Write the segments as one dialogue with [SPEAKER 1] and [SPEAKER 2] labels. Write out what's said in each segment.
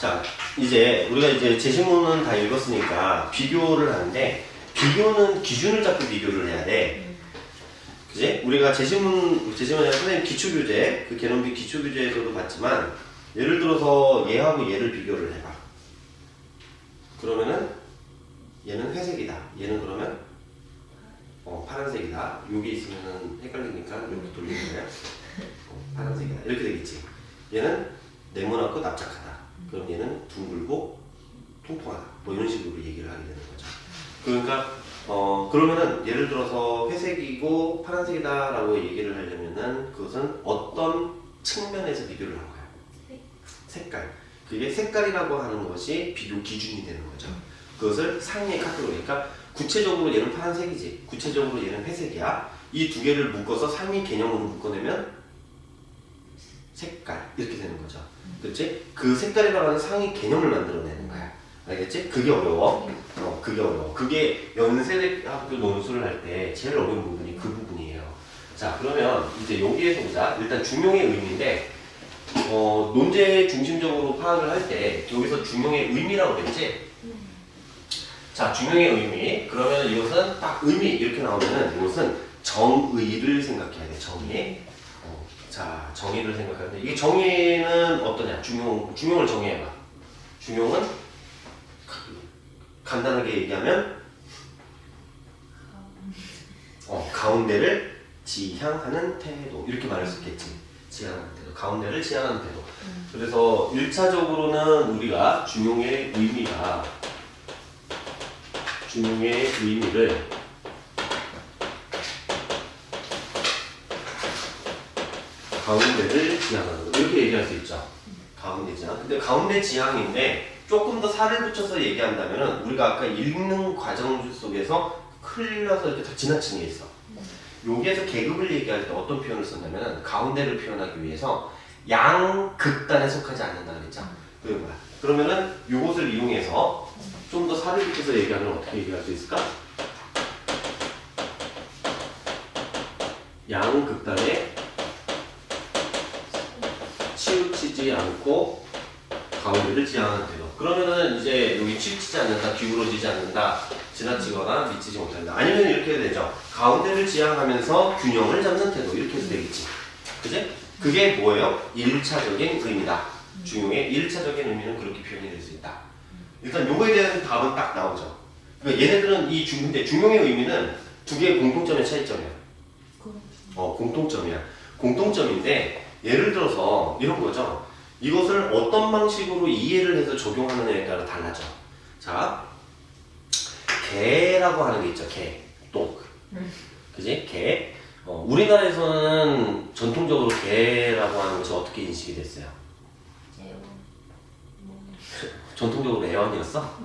[SPEAKER 1] 자, 이제 우리가 이제 제시문은 다 읽었으니까 비교를 하는데 비교는 기준을 잡고 비교를 해야 돼. 그지? 우리가 제시문 제시문이 선생님 기초 교재 그 개념비 기초 교재에서도 봤지만 예를 들어서 얘하고 얘를 비교를 해봐. 그러면은 얘는 회색이다. 얘는 그러면 어, 파란색이다. 여기 있으면은 헷갈리니까 이렇게 돌리는 거야. 어, 파란색이다. 이렇게 되겠지. 얘는 네모나고 납작하다. 그럼 얘는 둥글고 통통하다. 뭐 이런 식으로 얘기를 하게 되는 거죠. 그러니까 어 그러면은 예를 들어서 회색이고 파란색이다라고 얘기를 하려면은 그것은 어떤 측면에서 비교를 한 거야. 색깔. 그게 색깔이라고 하는 것이 비교 기준이 되는 거죠. 그것을 상위의 카테고리니까 구체적으로 얘는 파란색이지. 구체적으로 얘는 회색이야. 이 두 개를 묶어서 상위 개념으로 묶어내면 색깔 이렇게 되는 거죠. 그렇지? 그 하는 상위 개념을 만들어내는 거야. 알겠지? 그게 어려워. 어, 그게 어려워. 그게 연세대학교 논술을 할 때 제일 어려운 부분이 그 부분이에요. 자, 그러면 이제 여기에서 보자. 일단 중용의 의미인데, 어, 논제 중심적으로 파악을 할 때 여기서 중용의 의미라고 그랬지? 자, 중용의 의미. 그러면 이것은 딱 의미 이렇게 나오면은 이것은 정의를 생각해야 돼. 정의. 어, 자, 정의를 생각하는데 이게 정의는 어떠냐? 중용 중용을 정의해봐. 중용은 간단하게 얘기하면 어, 가운데를 지향하는 태도 이렇게 말할 수 있겠지. 지향하는 태도. 가운데를 지향하는 태도. 그래서 1차적으로는 우리가 중용의 의미가 중용의 의미를 가운데를 지향하는 거 이렇게 얘기할 수 있죠. 가운데 지향. 근데 가운데 지향인데 조금 더 살을 붙여서 얘기한다면 우리가 아까 읽는 과정 속에서 흘려서 이렇게 더 지나친 게 있어. 여기에서 계급을 얘기할 때 어떤 표현을 썼냐면 가운데를 표현하기 위해서 양극단에 속하지 않는다 그랬죠. 거야. 그러면은 이것을 이용해서 좀 더 살을 붙여서 얘기하면 어떻게 얘기할 수 있을까? 양극단에 치우치지 않고 가운데를 지향하는 태도. 그러면은 이제 여기 치우치지 않는다, 기울어지지 않는다, 지나치거나 미치지 못한다. 아니면 이렇게 해도 되죠. 가운데를 지향하면서 균형을 잡는 태도. 이렇게 해도 되겠지. 그지? 그게 뭐예요? 1차적인 의미다. 중용의 1차적인 의미는 그렇게 표현이 될 수 있다. 일단 요거에 대한 답은 딱 나오죠. 그러니까 얘네들은 이 중, 근데 중용의 의미는 두 개의 공통점의 차이점이야. 어, 공통점이야. 공통점인데 예를 들어서 이런 거죠. 이것을 어떤 방식으로 이해를 해서 적용하느냐에 따라 달라져. 자, 개라고 하는 게 있죠. 개, 똥. 그지? 개. 어, 우리나라에서는 전통적으로 개라고 하는 것이 어떻게 인식이 됐어요? 전통적으로 애완이었어?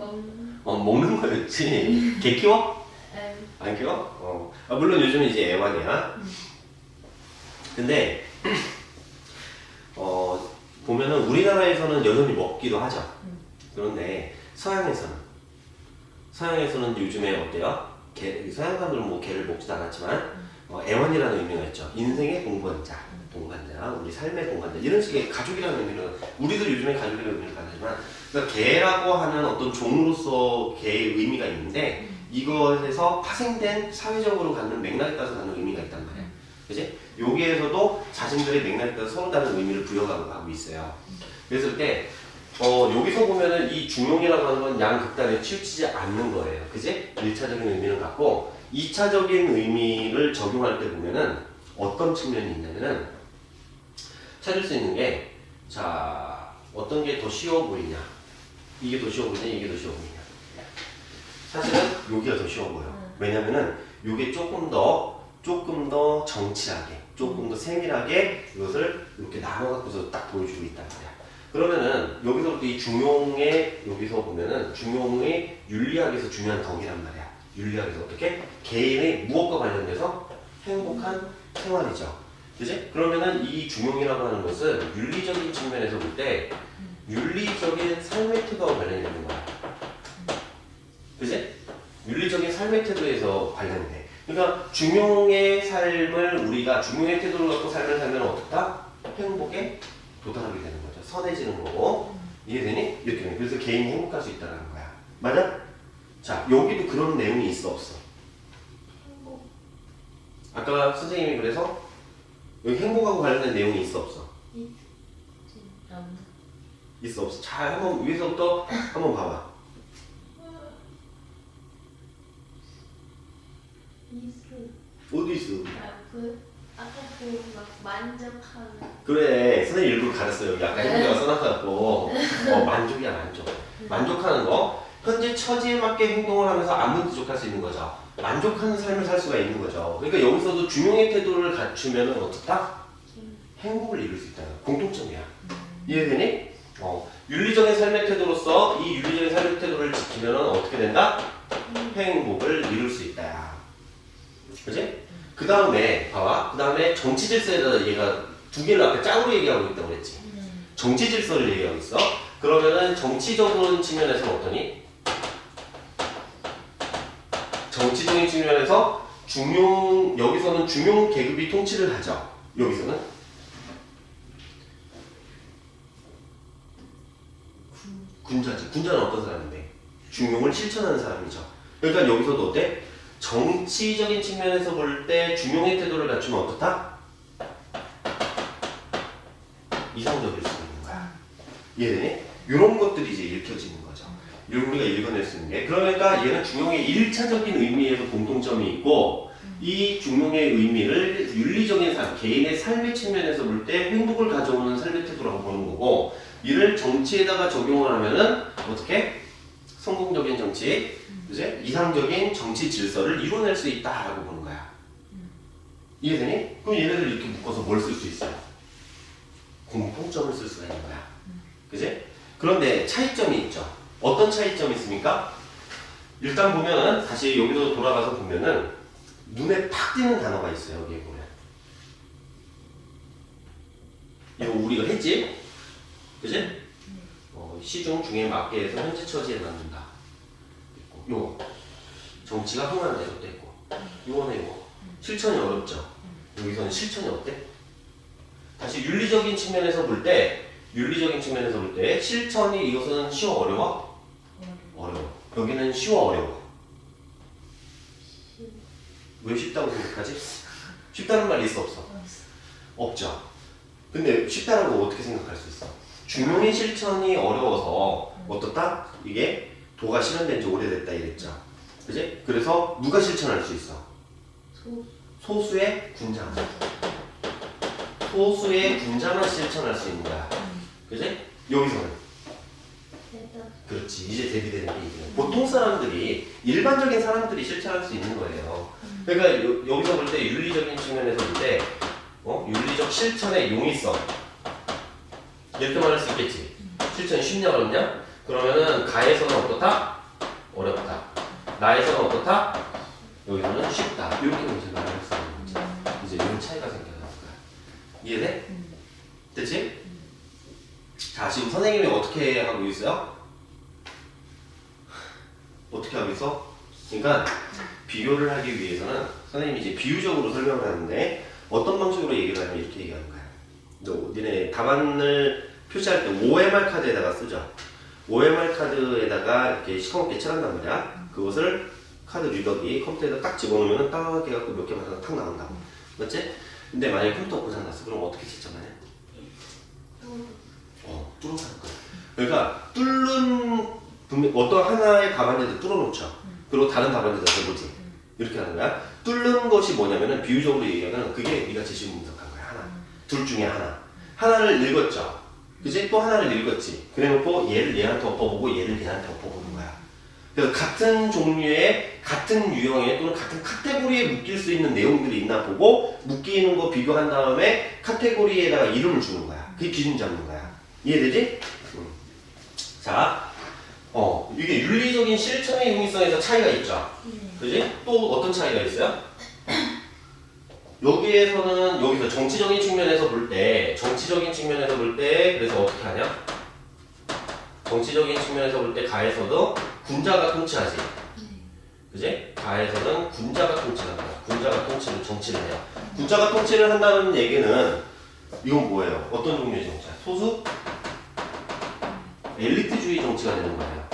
[SPEAKER 1] 어, 먹는 거였지. 개 키워? 안 키워? 어. 아, 물론 요즘은 이제 애완이야. 근데 어, 보면은 우리나라에서는 여전히 먹기도 하죠. 그런데 서양에서는 서양에서는 요즘에 어때요? 개, 서양 사람들은 뭐 개를 먹지도 않았지만 어, 애완이라는 의미가 있죠. 인생의 동반자, 동반자, 우리 삶의 동반자 이런 식의 가족이라는 의미는 우리도 요즘에 가족이라는 의미를 가지만 그러니까 개라고 하는 어떤 종으로서 개의 의미가 있는데 이것에서 파생된 사회적으로 갖는 맥락에 따라서 갖는 의미가 있단 말이야. 그지? 여기에서도 자신들의 맥락에 따라 서로 다른 의미를 부여하고 가고 있어요. 그랬을 때, 어, 여기서 보면은 이 중용이라고 하는 건 양극단에 치우치지 않는 거예요. 그지? 1차적인 의미를 갖고, 2차적인 의미를 적용할 때 보면은 어떤 측면이 있냐면은 찾을 수 있는 게, 자, 어떤 게 더 쉬워 보이냐. 이게 더 쉬워 보이냐, 이게 더 쉬워 보이냐. 사실은 여기가 더 쉬워 보여. 왜냐면은 이게 조금 더 조금 더 정치하게, 조금 더 세밀하게 이것을 이렇게 나눠갖고서 딱 보여주고 있단 말이야. 그러면은 여기서부터 이 중용의 여기서 보면은 중용의 윤리학에서 중요한 덕이란 말이야. 윤리학에서 어떻게 개인의 무엇과 관련돼서 행복한 생활이죠. 그지? 그러면은 이 중용이라고 하는 것은 윤리적인 측면에서 볼 때 윤리적인 삶의 태도와 관련이 있는 거야. 그지? 윤리적인 삶의 태도에서 관련돼. 그러니까 중용의 삶을 우리가 중용의 태도를 갖고 삶을 살면 어떻다? 행복에 도달하게 되는 거죠. 선해지는 거고. 이해되니? 이렇게 되는. 그래서 개인이 행복할 수 있다는 거야. 맞아? 자, 여기도 그런 내용이 있어 없어?
[SPEAKER 2] 행복.
[SPEAKER 1] 아까 선생님이 그래서 여기 행복하고 관련된 내용이 있어 없어? 있어 없어? 잘 한번 위에서부터 한번 봐봐.
[SPEAKER 2] 있 어.
[SPEAKER 1] 어디 있어?
[SPEAKER 2] 아, 그 아까 그 막 만족하는.
[SPEAKER 1] 그래 선생님 일부러 가렸어요 여기 아까 행복이가 써놨갖고 어, 만족이야 만족 만족하는 거 현재 처지에 맞게 행동을 하면서 안 만족할 수 있는 거죠 만족하는 삶을 살 수가 있는 거죠 그러니까 여기서도 중용의 태도를 갖추면 어떻다? 행복을 이룰 수 있다는. 공통점이야 이해되니? 어, 윤리적인 삶의 태도로서 이 윤리적인 삶의 태도를 지키면 어떻게 된다? 행복을 이룰 수 있다 그지? 그 다음에 봐봐. 그 다음에 정치 질서에다 얘가 두 개를 아까 짝으로 얘기하고 있다고 그랬지. 정치 질서를 얘기하고 있어. 그러면은 정치적인 측면에서는 어떠니? 정치적인 측면에서 중용 여기서는 중용 계급이 통치를 하죠. 여기서는? 군자지. 군자는 어떤 사람인데? 중용을 실천하는 사람이죠. 그러니까 여기서도 어때? 정치적인 측면에서 볼 때 중용의 태도를 갖추면 어떻다? 이상적일 수 있는 거야. 이해되니? 이런 것들이 이제 읽혀지는 거죠. 우리가 읽어낼 수 있는 게. 그러니까 얘는 중용의 1차적인 의미에서 공통점이 있고 이 중용의 의미를 윤리적인 삶, 개인의 삶의 측면에서 볼 때 행복을 가져오는 삶의 태도라고 보는 거고 이를 정치에다가 적용을 하면은 어떻게? 성공적인 정치, 이제 이상적인 정치 질서를 이뤄낼 수 있다라고 보는 거야. 이해되니? 그럼 얘네들 이렇게 묶어서 뭘 쓸 수 있어요? 공통점을 쓸 수가 있는 거야. 그지? 그런데 차이점이 있죠. 어떤 차이점이 있습니까? 일단 보면은 다시 여기로 돌아가서 보면은 눈에 팍 띄는 단어가 있어요. 여기에 보면. 이거 우리가 했지? 그지? 어, 시중 중에 맞게 해서 현재 처지에 맞는다. 있고, 요 정치가 흥하는 대로 있고, 요거는 요거 실천이 어렵죠. 여기서는 실천이 어때? 다시 윤리적인 측면에서 볼 때, 윤리적인 측면에서 볼 때 실천이 이것은 쉬워 어려워? 어려워. 여기는 쉬워 어려워. 왜 쉽다고 생각하지? 쉽다는 말이 있어 없어? 없죠. 근데 쉽다라고 어떻게 생각할 수 있어? 중용의 실천이 어려워서 어떻다? 이게 도가 실현된 지 오래됐다 이랬죠. 그지? 그래서 누가 실천할 수 있어?
[SPEAKER 2] 소.
[SPEAKER 1] 소수의 군자만. 소수의 군자만 실천할 수 있는 거야. 그지? 여기서는. 그렇지. 이제 대비되는 게 이제 보통 사람들이 일반적인 사람들이 실천할 수 있는 거예요. 그러니까 여, 기서 볼 때 윤리적인 측면에서 볼 때 어? 윤리적 실천의 용이성 이렇게 말할 수 있겠지. 실천이 쉽냐 어렵냐? 그러면은 가에서는 어떻다? 어렵다. 나에서는 어떻다? 여기서는 쉽다. 이렇게 문제 말할 수 있는 문제. 이제 이런 차이가 생겨나는 거야. 이해돼? 됐지? 자 지금 선생님이 어떻게 하고 있어요? 어떻게 하고 있어? 그러니까 비교를 하기 위해서는 선생님이 이제 비유적으로 설명을 하는데 어떤 방식으로 얘기를 하면 이렇게 얘기하는 거야. 너 니네 답안을 표시할 때 OMR 카드에다가 쓰죠. OMR 카드에다가 이렇게 시커멓게 칠한단 말이야. 그것을 카드 리더기 컴퓨터에다 딱 집어넣으면 딱 해갖고 몇개 맞아서 탁 나온다고. 맞지? 근데 만약에 컴퓨터 고장 났어. 그럼 어떻게 채점하냐? 어, 뚫어서 할 거야. 그러니까 뚫는 분명 어떤 하나의 답안지를 뚫어놓죠. 그리고 다른 답안지를 해보지. 이렇게 하는 거야. 뚫는 것이 뭐냐면은 비유적으로 얘기하면 그게 네가 제시 분석한 거야. 하나. 둘 중에 하나. 하나를 읽었죠. 그지? 또 하나를 읽었지. 그래놓고 얘를 얘한테 엎어보고 얘를 얘한테 엎어보는 거야. 그래서 같은 종류의 같은 유형의 또는 같은 카테고리에 묶일 수 있는 내용들이 있나 보고 묶이는 거 비교한 다음에 카테고리에다가 이름을 주는 거야. 그게 기준 잡는 거야. 이해되지? 음. 자, 어, 이게 윤리적인 실천의 용이성에서 차이가 있죠. 그지? 또 어떤 차이가 있어요? 여기에서는 여기서 정치적인 측면에서 볼 때, 정치적인 측면에서 볼 때, 그래서 어떻게 하냐? 정치적인 측면에서 볼 때 가에서도 군자가 통치하지. 그지? 가에서는 군자가 통치한다. 군자가 통치를 정치를 해요. 군자가 통치를 한다는 얘기는 이건 뭐예요? 어떤 종류의 정치야? 소수? 엘리트주의 정치가 되는 거예요.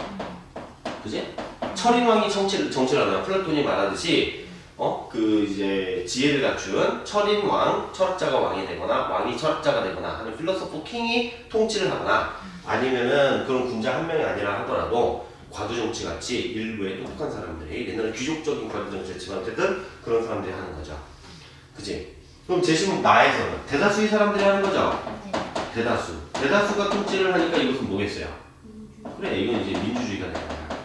[SPEAKER 1] 그지? 철인왕이 정치를 정치를 하나 플라톤이 말하듯이 어 그 이제 지혜를 갖춘 철인 왕 철학자가 왕이 되거나 왕이 철학자가 되거나 하는 필로소프 킹이 통치를 하거나 아니면은 그런 군자 한 명이 아니라 하더라도 과도 정치 같이 일부의 똑똑한 사람들이 옛날에 귀족적인 과도 정치였지만 어쨌든 그런 사람들이 하는 거죠. 그지? 그럼 제시문 나에서는 대다수의 사람들이 하는 거죠.
[SPEAKER 2] 네.
[SPEAKER 1] 대다수. 대다수가 통치를 하니까 이것은 뭐겠어요? 그래, 이건 이제 민주주의가 되는 거야.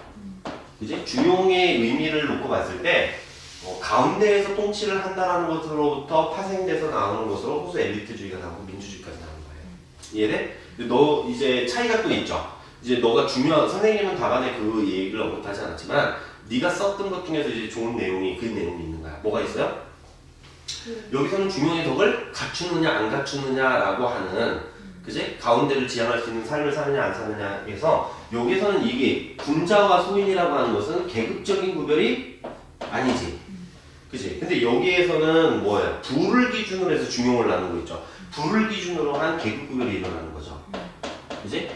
[SPEAKER 1] 그지? 중용의 의미를 놓고 봤을 때, 어, 가운데에서 통치를 한다라는 것으로부터 파생돼서 나오는 것으로 호수 엘리트주의가 나오고 민주주의까지 나오는 거예요. 이해돼? 너 이제 차이가 또 있죠? 이제 너가 중요한, 선생님은 답안에 그 얘기를 언급하지 않았지만, 네가 썼던 것 중에서 이제 좋은 내용이 그 내용이 있는 거야. 뭐가 있어요?
[SPEAKER 2] 그,
[SPEAKER 1] 여기서는 중용의 덕을 갖추느냐 안 갖추느냐라고 하는 그지 가운데를 지향할 수 있는 삶을 사느냐 안 사느냐에서 여기서는 이게 군자와 소인이라고 하는 것은 계급적인 구별이 아니지 그지 근데 여기에서는 뭐야 부를 기준으로 해서 중용을 나누고 있죠 부를 기준으로 한 계급 구별이 일어나는 거죠 그지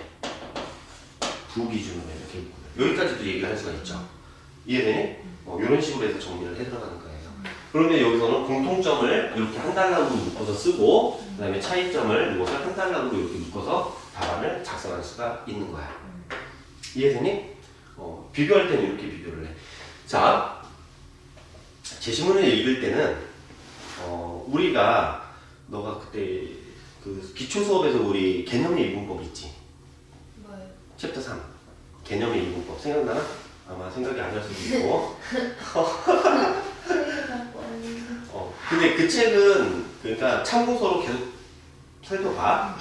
[SPEAKER 1] 부 기준으로 해서 계급 구별 여기까지도 얘기를 할 수가 있죠 이해되니? 어, 이런 식으로 해서 정리를 해 들어가는 거예요 그러면 여기서는 공통점을 이렇게 한 달락으로 묶어서 쓰고 그 다음에 차이점을 이것을 한 달락으로 이렇게 묶어서 답안을 작성할 수가 있는 거야. 이해되니? 어, 비교할 때는 이렇게 비교를 해. 자, 제시문을 읽을 때는 어, 우리가 너가 그때 그 기초 수업에서 우리 개념의 일분법 있지?
[SPEAKER 2] 뭐예요?
[SPEAKER 1] 챕터 3 개념의 일분법 생각나나? 아마 생각이 안 날 수도 있고
[SPEAKER 2] 왔는데.
[SPEAKER 1] 어, 근데 그 책은 그러니까 참고서로 계속 살펴봐.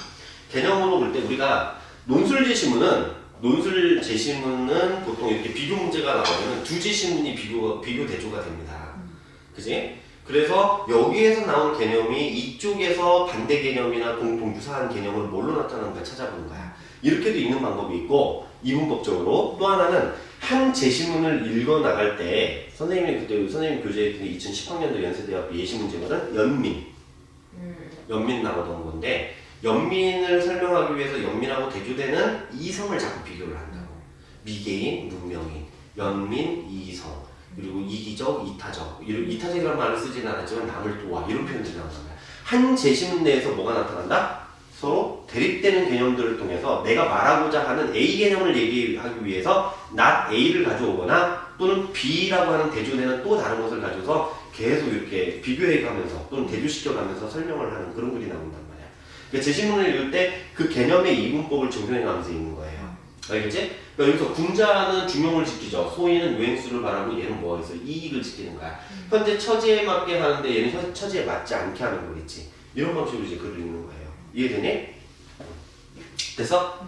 [SPEAKER 1] 개념으로 볼 때 우리가 논술 제시문은 논술 제시문은 보통 이렇게 비교 문제가 나오면 두 제시문이 비교 비교 대조가 됩니다. 그지? 그래서 여기에서 나온 개념이 이쪽에서 반대 개념이나 공통 유사한 개념을 뭘로 나타나는가 찾아보는 거야. 이렇게도 읽는 방법이 있고 이분법적으로 또 하나는 한 제시문을 읽어 나갈 때 선생님이 그때 선생님 교재했던 2010학년도 연세대학교 예시 문제거든 연민
[SPEAKER 2] 음.
[SPEAKER 1] 연민 나오던 건데 연민을 설명하기 위해서 연민하고 대조되는 이성을 자꾸 비교를 한다고 미개인 문명인 연민 이성 그리고 이기적 이타적 이런 이타적이라는 말을 쓰지는 않았지만 남을 도와 이런 표현들이 말이야 한 제시문 내에서 뭐가 나타난다? 서로 대립되는 개념들을 통해서 내가 말하고자 하는 A 개념을 얘기하기 위해서 not A를 가져오거나 또는 B라고 하는 대조되는 또 다른 것을 가져서 계속 이렇게 비교해 가면서 또는 대조시켜 가면서 설명을 하는 그런 글이 나온단 말이야. 그러니까 제시문을 읽을 때 그 개념의 이분법을 적용해 가면서 읽는 거예요. 알겠지? 그러니까 여기서 군자는 중용을 지키죠. 소인은 유행수를 바라고 얘는 뭐가 있어? 이익을 지키는 거야. 현재 처지에 맞게 하는데 얘는 현- 처지에 맞지 않게 하는 거겠지. 이런 방식으로 이제 글을 읽는 거예요. 이해되니? 됐어?